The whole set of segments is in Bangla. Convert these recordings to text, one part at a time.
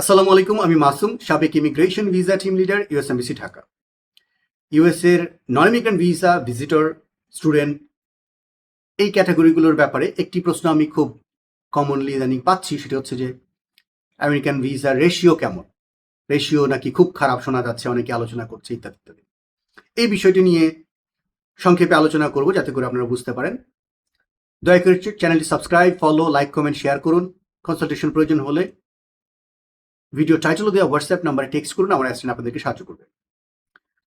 আসসালামু আলাইকুম, আমি মাসুম, সাবেক immigration visa team leader US embassy Dhaka. US এর non immigrant visa visitor student এই ক্যাটাগরিগুলোর ব্যাপারে একটি প্রশ্ন আমি খুব কমনলি ইদানিং পাচ্ছি, সেটা হচ্ছে যে আমেরিকান ভিসা রেশিও কেমন? রেশিও নাকি খুব খারাপ শোনা যাচ্ছে, অনেকে আলোচনা করছে, ইত্যাদি ইত্যাদি। এই বিষয়টি নিয়ে সংক্ষেপে আলোচনা করব, যাতে করে আপনারা বুঝতে পারেন। দয়া করে চ্যানেলটি subscribe follow like comment share করুন। কনসালটেশন প্রয়োজন হলে ভিডিও টাইটেলও দেওয়া হোয়াটসঅ্যাপ নাম্বারে টেক্সট করুন, আমার অ্যাসিস্ট্যান্ট আপনাদেরকে সাহায্য করবে।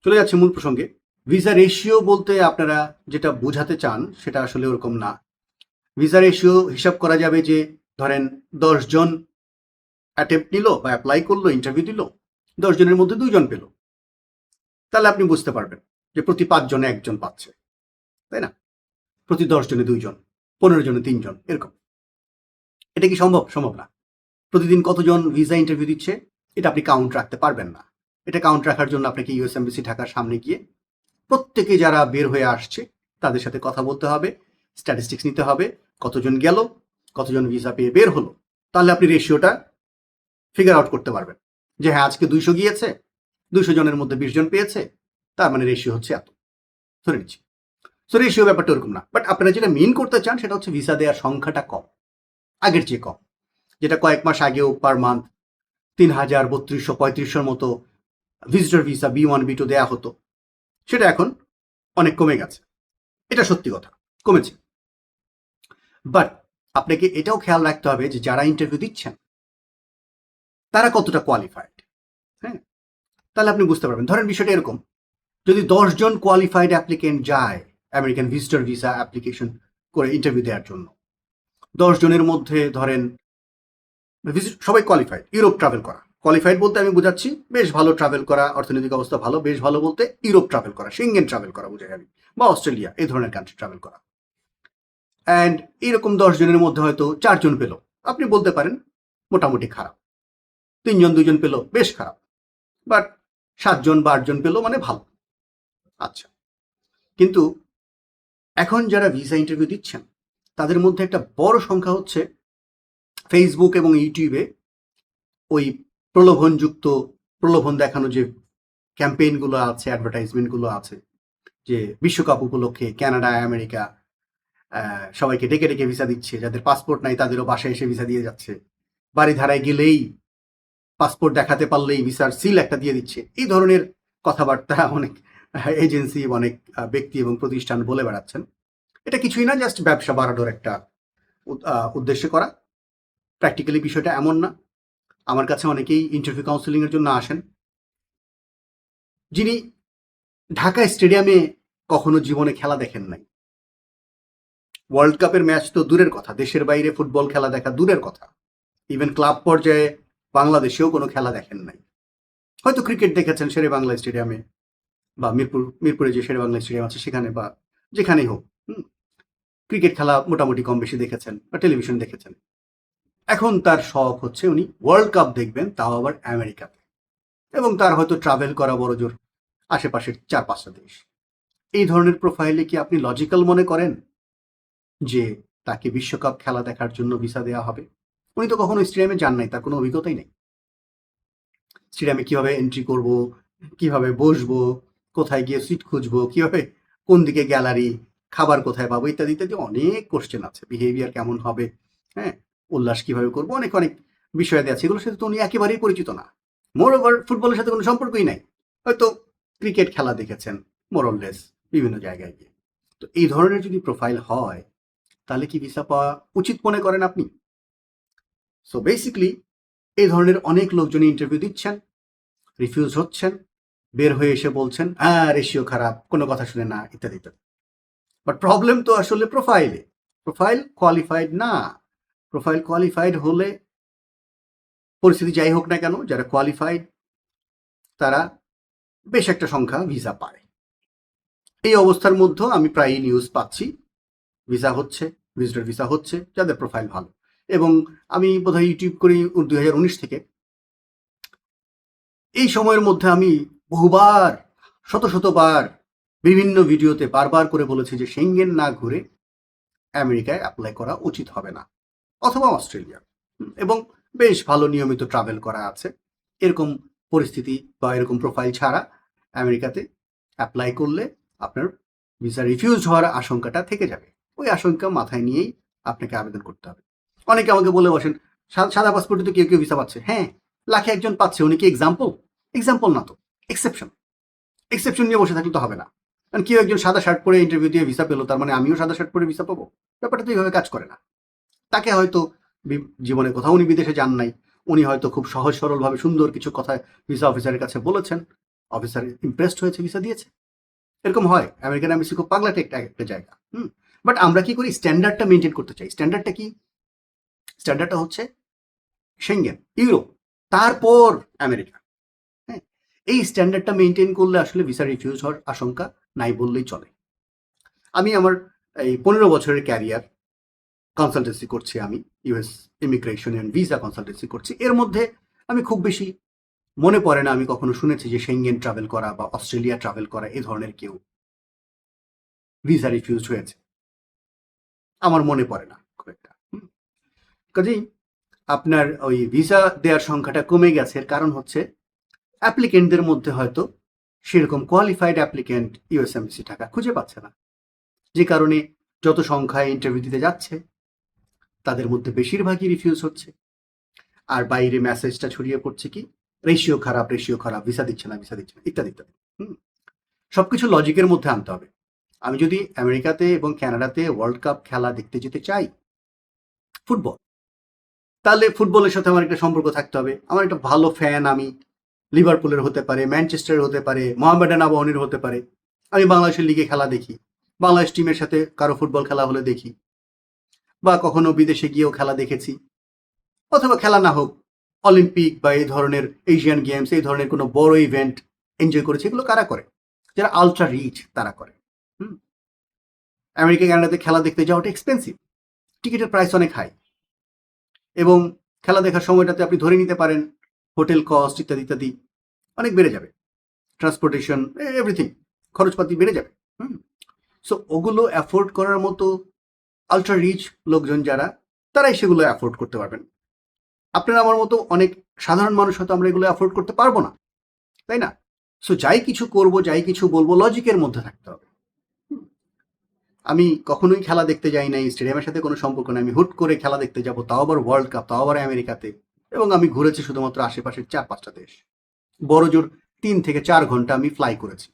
চলে যাচ্ছে মূল প্রসঙ্গে। ভিসা রেশিও বলতে আপনারা যেটা বোঝাতে চান, সেটা আসলে ওরকম না। ভিসা রেশিও হিসাব করা যাবে যে, ধরেন দশজন অ্যাটেম্প নিল বা অ্যাপ্লাই করল ইন্টারভিউ দিল দশজনের মধ্যে দুইজন পেল। তাহলে আপনি বুঝতে পারবেন যে প্রতি পাঁচ জনে একজন পাচ্ছে, তাই না? প্রতি দশ জনে দুইজন, পনেরো জনে তিনজন, এরকম। এটা কি সম্ভব? সম্ভব না। প্রতিদিন কতজন ভিসা ইন্টারভিউ দিচ্ছে, এটা আপনি কাউন্ট রাখতে পারবেন না। এটা কাউন্ট রাখার জন্য আপনাকে ইউএস এমবিসি ঢাকার সামনে গিয়ে প্রত্যেকে যারা বের হয়ে আসছে, তাদের সাথে কথা বলতে হবে স্ট্যাটিস্টিক্স নিতে হবে, কতজন গেল, কতজন ভিসা পেয়ে বের হলো, তাহলে আপনি রেশিওটা ফিগার আউট করতে পারবেন। যে হ্যাঁ আজকে দুইশো গিয়েছে, দুইশো জনের মধ্যে বিশ জন পেয়েছে, তার মানে রেশিও হচ্ছে এত। ধরে নিচ্ছি। সো রেশিও ব্যাপারটা ওরকম না। বাট আপনারা যেটা মেন করতে চান, সেটা হচ্ছে ভিসা দেওয়ার সংখ্যাটা কম, আগের চেয়ে কম। যেটা কয়েক মাস আগেও পার মান্থ তিন হাজার বত্রিশশো, পঁয়ত্রিশশোর মতো visitor visa B one B two দেওয়া হতো। সেটা এখন অনেক কমে গেছে। এটা সত্যি কথা, কমেছে। বাট আপনাকে এটাও খেয়াল রাখতে হবে যে যারা ইন্টারভিউ দিচ্ছেন, তারা কতটা কোয়ালিফাইড হ্যাঁ? তাহলে আপনি বুঝতে পারবেন। ধরেন বিষয়টা এরকম, যদি দশজন কোয়ালিফাইড অ্যাপ্লিকেন্ট যায় আমেরিকান ভিজিটর ভিসা অ্যাপ্লিকেশন করে ইন্টারভিউ দেওয়ার জন্য, দশ জনের মধ্যে ধরেন ভিজিট সবাই কোয়ালিফাইড ইউরোপ ট্রাভেল করা। কোয়ালিফাইড বলতে আমি বোঝাচ্ছি, বেশ ভালো ট্রাভেল করা, অর্থনৈতিক অবস্থা ভালো, বেশ ভালো বলতে ইউরোপ ট্রাভেল করা সিঙ্গেন ট্রাভেল করা বুঝাই আমি, বা অস্ট্রেলিয়া এই ধরনের কান্ট্রি ট্রাভেল করা। অ্যান্ড এরকম দশ জনের মধ্যে হয়তো চারজন পেল, আপনি বলতে পারেন মোটামুটি খারাপ। তিনজন দুজন পেল, বেশ খারাপ। বাট সাতজন বা আটজন পেল মানে ভালো। আচ্ছা। কিন্তু এখন যারা ভিসা ইন্টারভিউ দিচ্ছেন, তাদের মধ্যে একটা বড় সংখ্যা হচ্ছে ফেসবুক এবং ইউটিউবে ওই প্রলোভনযুক্ত, প্রলোভন দেখানো যে ক্যাম্পেইনগুলো আছে অ্যাডভার্টাইজমেন্টগুলো আছে, যে বিশ্বকাপ উপলক্ষে কানাডা আমেরিকা সবাইকে ডেকে ডেকে ভিসা দিচ্ছে, যাদের পাসপোর্ট নাই তাদেরও বাসায় এসে ভিসা দিয়ে যাচ্ছে। বাড়ি ধারায় গেলেই পাসপোর্ট দেখাতে পারলেই ভিসার সিল একটা দিয়ে দিচ্ছে। এই ধরনের কথাবার্তা অনেক এজেন্সি অনেক ব্যক্তি এবং প্রতিষ্ঠান বলে বেড়াচ্ছেন। এটা কিছুই না জাস্ট ব্যবসা বাড়ানোর একটা উদ্দেশ্যে করা। প্র্যাকটিক্যালি বিষয়টা এমন না। আমার কাছে অনেকেই ইন্টারভিউ কাউন্সিলিং এর জন্য আসেন। যিনি ঢাকা স্টেডিয়ামে কখনো জীবনে খেলা দেখেন নাই। ওয়ার্ল্ড কাপের ম্যাচ তো দূরের কথা, দেশের বাইরে ফুটবল খেলা দেখা দূরের কথা। ইভেন ক্লাব পর্যায়ে বাংলাদেশেও কোনো খেলা দেখেন নাই। হয়তো ক্রিকেট দেখেছেন শেরে বাংলা স্টেডিয়ামে বা মিরপুর, মিরপুরে যে শেরে বাংলা স্টেডিয়াম আছে সেখানে, বা যেখানেই হোক। ক্রিকেট খেলা মোটামুটি কম বেশি দেখেছেন, বা টেলিভিশন দেখেছেন। এখন তার শখ হচ্ছে উনি ওয়ার্ল্ড কাপ দেখবেন, তাও আবার আমেরিকাতে এবং তার হয়তো ট্রাভেল করা বড় জোর, আশেপাশের চার পাঁচটা দেশ। এই ধরনের প্রোফাইলে কি আপনি লজিক্যাল মনে করেন? যে তাকে বিশ্বকাপ খেলা দেখার জন্য ভিসা দেওয়া হবে? উনি তো কখনো স্টেডিয়ামে যান নাই, তার কোনো অভিজ্ঞতাই নেই। স্টেডিয়ামে কীভাবে এন্ট্রি করব, কীভাবে বসবো, কোথায় গিয়ে সিট খুঁজবো, কীভাবে, কোন দিকে গ্যালারি খাবার কোথায় পাবো, ইত্যাদি ইত্যাদি অনেক কোশ্চেন আছে। বিহেভিয়ার কেমন হবে? হ্যাঁ? উল্লাস কীভাবে করব? অনেক অনেক বিষয় আছে, এগুলোর সাথে তো উনি একেবারেই পরিচিত না। মোর ওভার ফুটবলের সাথে কোনো সম্পর্কই নাই। হয়তো ক্রিকেট খেলা দেখেছেন মোরললেস বিভিন্ন জায়গায় গিয়ে। তো এই ধরনের যদি প্রোফাইল হয়, তাহলে কি ভিসা পাওয়া উচিত মনে করেন আপনি? সো বেসিকলি এই ধরনের অনেক লোকজন ইন্টারভিউ দিচ্ছেন রিফিউজ হচ্ছেন, বের হয়ে এসে বলছেন হ্যাঁ রেশিও খারাপ, কোনো কথা শুনে না, ইত্যাদি ইত্যাদি। বাট প্রবলেম তো আসলে প্রোফাইলে প্রোফাইল কোয়ালিফাইড না। প্রোফাইল কোয়ালিফাইড হলে পরিস্থিতি যাই হোক না কেন, যারা কোয়ালিফাইড তারা বেশ একটা সংখ্যা ভিসা পায়। এই অবস্থার মধ্যে আমি প্রায়ই নিউজ পাচ্ছি। ভিসা হচ্ছে ভিজিটর ভিসা হচ্ছে, যাদের প্রোফাইল ভালো। এবং আমি বোধহয় ইউটিউব করি দুই হাজার উনিশ থেকে। এই সময়ের মধ্যে আমি বহুবার, শত শতবার বিভিন্ন ভিডিওতে বারবার করে বলেছি যে সেঙ্গেন না ঘুরে আমেরিকায় অ্যাপ্লাই করা উচিত হবে না। অথবা অস্ট্রেলিয়া। এবং বেশ ভালো নিয়মিত ট্রাভেল করা আছে। এরকম পরিস্থিতি বা এরকম প্রোফাইল ছাড়া আমেরিকাতে অ্যাপ্লাই করলে আপনার ভিসা রিফিউজ হওয়ার আশঙ্কাটা থেকে যাবে। ওই আশঙ্কা মাথায় নিয়েই আপনাকে আবেদন করতে হবে। অনেকে আমাকে বলে বসেন সাদা পাসপোর্টে তো কেউ কেউ ভিসা পাচ্ছে। হ্যাঁ লাখে একজন পাচ্ছে। উনি কি এক্সাম্পল এক্সাম্পল না তো এক্সেপশন এক্সেপশন নিয়ে বসে থাকলে তো হবে না। কারণ কেউ একজন সাদা শার্ট পরে ইন্টারভিউ দিয়ে ভিসা পেল, তার মানে আমিও সাদা শার্ট পরে ভিসা পাবো। ব্যাপারটা তো এইভাবে কাজ করে না। তাকে হয়তো জীবনে কোথাও উনি বিদেশে যান নাই। উনি হয়তো খুব সহজ সরলভাবে সুন্দর কিছু কথা ভিসা অফিসারের কাছে বলেছেন। অফিসার ইমপ্রেসড হয়েছে ভিসা দিয়েছে। এরকম হয়। আমেরিকান এমবিসি খুব পাগলাটে একটা একটা জায়গা, হুম? বাট আমরা কি করি? স্ট্যান্ডার্ডটা মেনটেন করতে চাই। স্ট্যান্ডার্ডটা কি? স্ট্যান্ডার্ডটা হচ্ছে সেঙ্গেন ইউরোপ তারপর আমেরিকা হ্যাঁ? এই স্ট্যান্ডার্ডটা মেনটেন করলে আসলে ভিসা রিফিউজ হওয়ার আশঙ্কা নাই বললেই চলে। আমি আমার এই পনেরো বছরের ক্যারিয়ার কনসালটেন্সি করছি আমি US immigration and visa consultancy করছি। এর মধ্যে আমি খুব বেশি মনে পড়ে না, আমি কখনো শুনেছি যে সেঙ্গেন ট্রাভেল করা বা অস্ট্রেলিয়া ট্রাভেল করা, এ ধরনের কেউ ভিসা রিফিউজ হয়েছে। আমার মনে পড়ে না খুব একটা। কাজেই আপনার ওই ভিসা দেওয়ার সংখ্যাটা কমে গেছে, এর কারণ হচ্ছে অ্যাপ্লিকেন্টদের মধ্যে হয়তো সেরকম কোয়ালিফাইড অ্যাপ্লিকেন্ট ইউএসএমসি টাকা খুঁজে পাচ্ছে না। যে কারণে যত সংখ্যায় ইন্টারভিউ দিতে যাচ্ছে তাদের মধ্যে বেশিরভাগই রিফিউজ হচ্ছে। আর বাইরে মেসেজটা ছড়িয়ে পড়ছে কি? রেশিও খারাপ রেশিও খারাপ ভিসা দিচ্ছে না ভিসা দিচ্ছে না, ইত্যাদি ইত্যাদি, হুম? সবকিছু লজিকের মধ্যে আনতে হবে। আমি যদি আমেরিকাতে এবং কানাডাতে ওয়ার্ল্ড কাপ খেলা দেখতে যেতে চাই ফুটবল তাহলে ফুটবলের সাথে আমার একটা সম্পর্ক থাকতে হবে। আমার একটা ভালো ফ্যান আমি লিভারপুলের হতে পারে, ম্যানচেস্টারের হতে পারে মোহামেডান আবাহনীর হতে পারে। আমি বাংলাদেশের লিগে খেলা দেখি, বাংলাদেশ টিমের সাথে কারও ফুটবল খেলা হলে দেখি। বা কখনো বিদেশে গিয়েও খেলা দেখেছি। অথবা খেলা না হোক, অলিম্পিক বা এই ধরনের এশিয়ান গেমস এই ধরনের কোনো বড় ইভেন্ট এনজয় করেছে, এগুলো কারা করে? যারা আলট্রা রিচ তারা করে। হুম? আমেরিকা, কানাডাতে খেলা দেখতে যাওয়াটা এক্সপেন্সিভ টিকিটের প্রাইস অনেক হাই এবং খেলা দেখার সময়টাতে আপনি ধরে নিতে পারেন, হোটেল কস্ট ইত্যাদি ইত্যাদি অনেক বেড়ে যাবে। ট্রান্সপোর্টেশন এভরিথিং খরচপাতি বেড়ে যাবে। হুম? সো ওগুলো অ্যাফোর্ড করার মতো আলট্রা রিচ লোকজন যারা, তারাই সেগুলো অ্যাফোর্ড করতে পারবেন। আপনারা আমার মতো অনেক সাধারণ মানুষ হয়তো আমরা এগুলো অ্যাফোর্ড করতে পারব না, তাই না? সো যাই কিছু করব, যাই কিছু বলব লজিকের মধ্যে থাকতে হবে। আমি কখনোই খেলা দেখতে যাই নাই স্টেডিয়ামের সাথে কোনো সম্পর্ক নেই, আমি হুট করে খেলা দেখতে যাব, তাও আবার ওয়ার্ল্ড কাপ তাও আবার আমেরিকাতে, এবং আমি ঘুরেছি শুধুমাত্র আশেপাশের চার পাঁচটা দেশ। বড় জোর তিন থেকে চার ঘণ্টা আমি ফ্লাই করেছি।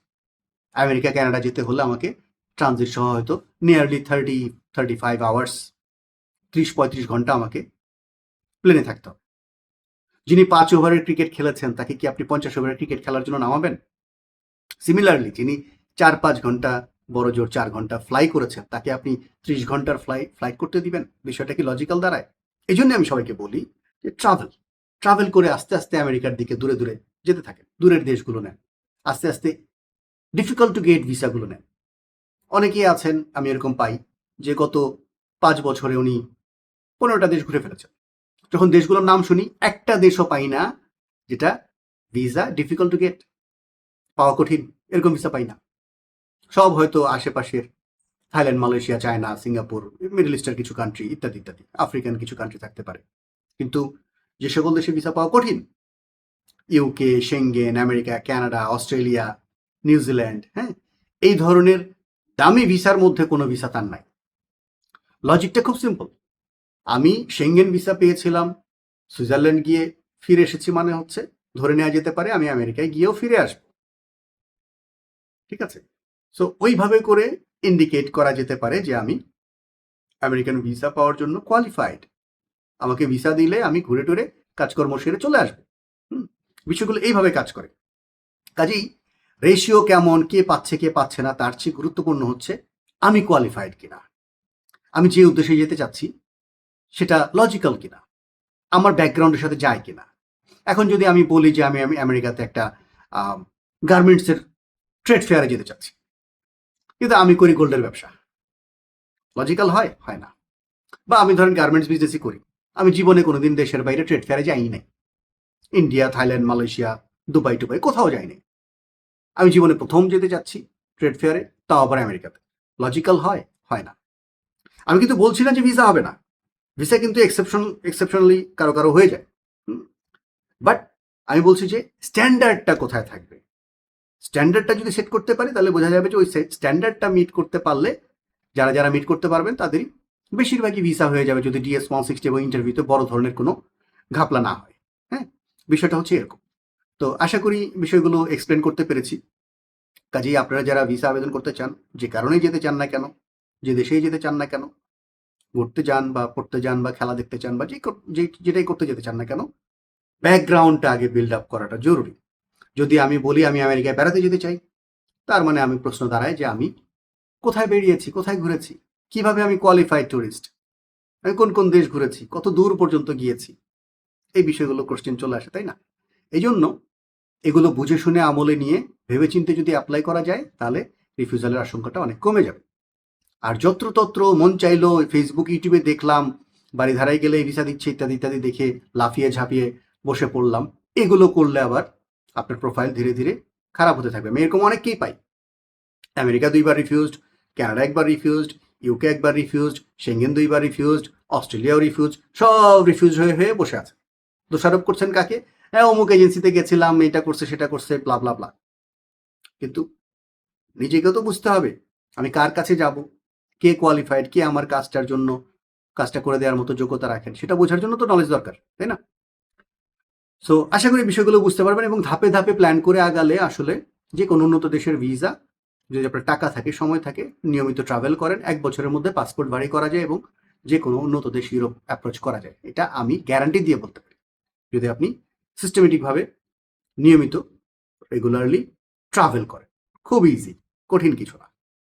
আমেরিকা কানাডা যেতে হলে আমাকে ট্রানজিট সহ হয়তো nearly thirty thirty five hours ত্রিশ পঁয়ত্রিশ ঘণ্টা আমাকে প্লেনে থাকতে হবে। যিনি পাঁচ ওভারের ক্রিকেট খেলেছেন, তাকে কি আপনি পঞ্চাশ ওভারের ক্রিকেট খেলার জন্য নামাবেন? সিমিলারলি যিনি চার পাঁচ ঘণ্টা বড় জোর চার ঘণ্টা ফ্লাই করেছেন, তাকে আপনি ত্রিশ ঘণ্টার ফ্লাই ফ্লাইট করতে দিবেন। বিষয়টা কি লজিক্যাল দাঁড়ায়? এই জন্য আমি সবাইকে বলি যে ট্রাভেল ট্রাভেল করে আস্তে আস্তে আমেরিকার দিকে দূরে দূরে যেতে থাকেন, দূরের দেশগুলো নেন। আস্তে আস্তে ডিফিকাল্ট টু গেট ভিসাগুলো নেন। অনেকেই আছেন, আমি এরকম পাই যে গত পাঁচ বছরে উনি পনেরোটা দেশ ঘুরে ফেলেছেন। যখন দেশগুলোর নাম শুনি, একটা দেশও পাই না, যেটা ভিসা ডিফিকাল্ট টু গেট পাওয়া কঠিন, এরকম ভিসা পাই না। সব হয়তো আশেপাশের Thailand, Malaysia, China, Singapore middle ইস্টের কিছু কান্ট্রি ইত্যাদি ইত্যাদি, আফ্রিকান কিছু কান্ট্রি থাকতে পারে। কিন্তু যে সকল দেশে ভিসা পাওয়া কঠিন UK Schengen America Canada Australia New Zealand হ্যাঁ এই ধরনের দামি ভিসার মধ্যে কোনো ভিসা তার নাই। লজিকটা খুব সিম্পল আমি সেঙ্গেন ভিসা পেয়েছিলাম সুইজারল্যান্ড গিয়ে ফিরে এসেছি মানে হচ্ছে ধরে নেওয়া যেতে পারে আমি আমেরিকায় গিয়েও ফিরে আসব। ঠিক আছে? সো ওইভাবে করে ইন্ডিকেট করা যেতে পারে যে আমি আমেরিকান ভিসা পাওয়ার জন্য কোয়ালিফাইড আমাকে ভিসা দিলে আমি ঘুরে টুরে কাজকর্ম সেরে চলে আসব। বিষয়গুলো এইভাবে কাজ করে। কাজেই রেশিও কেমন, কে পাচ্ছে কে পাচ্ছে না, তার চেয়ে গুরুত্বপূর্ণ হচ্ছে আমি কোয়ালিফাইড কিনা। আমি যে উদ্দেশ্যে যেতে চাচ্ছি, সেটা লজিক্যাল কিনা? আমার ব্যাকগ্রাউন্ডের সাথে যায় কিনা? এখন যদি আমি বলি যে আমি আমি আমেরিকাতে একটা গার্মেন্টসের ট্রেড ফেয়ারে যেতে চাচ্ছি, কিন্তু আমি করি গোল্ডের ব্যবসা। লজিক্যাল হয়? হয় না। বা আমি ধরেন গার্মেন্টস বিজনেসই করি। আমি জীবনে কোনোদিন দেশের বাইরে ট্রেড ফেয়ারে যাই নাই ইন্ডিয়া, থাইল্যান্ড, মালয়েশিয়া, দুবাই, টুবাই কোথাও যাইনি। আমি জীবনে প্রথম যেতে চাচ্ছি ট্রেড ফেয়ারে তাও আবার আমেরিকাতে। লজিক্যাল হয়? হয় না। আমি কিন্তু বলছি না যে ভিসা হবে না। ভিসা কিন্তু এক্সেপশন এক্সেপশনালি কারও কারও হয়ে যায়। বাট আমি বলছি যে স্ট্যান্ডার্ডটা কোথায় থাকবে? স্ট্যান্ডার্ডটা যদি সেট করতে পারি, তাহলে বোঝা যাবে যে ওই স্ট্যান্ডার্ডটা মিট করতে পারলে যারা যারা মিট করতে পারবেন তাদেরই বেশিরভাগই ভিসা হয়ে যাবে যদি ডিএস ওয়ান সিক্সটি এবং ইন্টারভিউতে বড় ধরনের কোনো ঘাপলা না হয়। হ্যাঁ? বিষয়টা হচ্ছে এরকম। তো আশা করি বিষয়গুলো এক্সপ্লেন করতে পেরেছি। কাজেই আপনারা যারা ভিসা আবেদন করতে চান, যে কারণেই যেতে চান না কেন যে দেশেই যেতে চান না কেন, ঘুরতে যান বা পড়তে যান বা খেলা দেখতে চান বা যে, যেটাই করতে যেতে চান না কেন ব্যাকগ্রাউন্ডটা আগে বিল্ড আপ করাটা জরুরি। যদি আমি বলি আমি আমেরিকায় বেড়াতে যেতে চাই, তার মানে আমি প্রশ্ন দাঁড়ায় যে আমি কোথায় বেরিয়েছি, কোথায় ঘুরেছি, কীভাবে আমি কোয়ালিফাইড টুরিস্ট আমি কোন কোন দেশ ঘুরেছি, কত দূর পর্যন্ত গিয়েছি, এই বিষয়গুলো কোশ্চেন চলে আসে, তাই না? এই জন্য এগুলো বুঝে শুনে আমলে নিয়ে ভেবেচিন্তে যদি অ্যাপ্লাই করা যায়, তাহলে রিফিউজালের আশঙ্কাটা অনেক কমে যাবে। আর যত্রতত্র মন চাইলো ফেসবুক ইউটিউবে দেখলাম, বাড়ি ধারায় গেলে ভিসা দিচ্ছে ইত্যাদি ইত্যাদি দেখে লাফিয়ে ঝাঁপিয়ে বসে পড়লাম। এগুলো করলে আবার আপনার প্রোফাইল ধীরে ধীরে খারাপ হতে থাকবে। আমি এরকম অনেককেই পাই। আমেরিকা দুইবার রিফিউজড কানাডা একবার রিফিউজড ইউকে একবার রিফিউজড সেঙ্গেন দুইবার রিফিউজড অস্ট্রেলিয়াও রিফিউজ সব রিফিউজ হয়ে হয়ে বসে আছে। দোষারোপ করছেন কাকে? হ্যাঁ অমুক এজেন্সিতে গেছিলাম, এটা করছে, সেটা করছে প্লা প্লা প্লা কিন্তু নিজেকেও তো বুঝতে হবে, আমি কার কাছে যাব? কে কোয়ালিফাইড কে আমার কাজটার জন্য, কাজটা করে দেওয়ার মতো যোগ্যতা রাখেন, সেটা বোঝার জন্য তো নলেজ দরকার, তাই না? সো আশা করি বিষয়গুলো বুঝতে পারবেন এবং ধাপে ধাপে প্ল্যান করে আগালে আসলে যে কোনো উন্নত দেশের ভিসা যদি আপনার টাকা থাকে, সময় থাকে, নিয়মিত ট্রাভেল করেন, এক বছরের মধ্যে পাসপোর্ট বাড়ি করা যায় এবং যে কোনো উন্নত দেশ ইউরোপ অ্যাপ্রোচ করা যায়, এটা আমি গ্যারান্টি দিয়ে বলতে পারি। যদি আপনি সিস্টেমেটিকভাবে নিয়মিত রেগুলারলি ট্রাভেল করেন, খুব ইজি কঠিন কিছু না।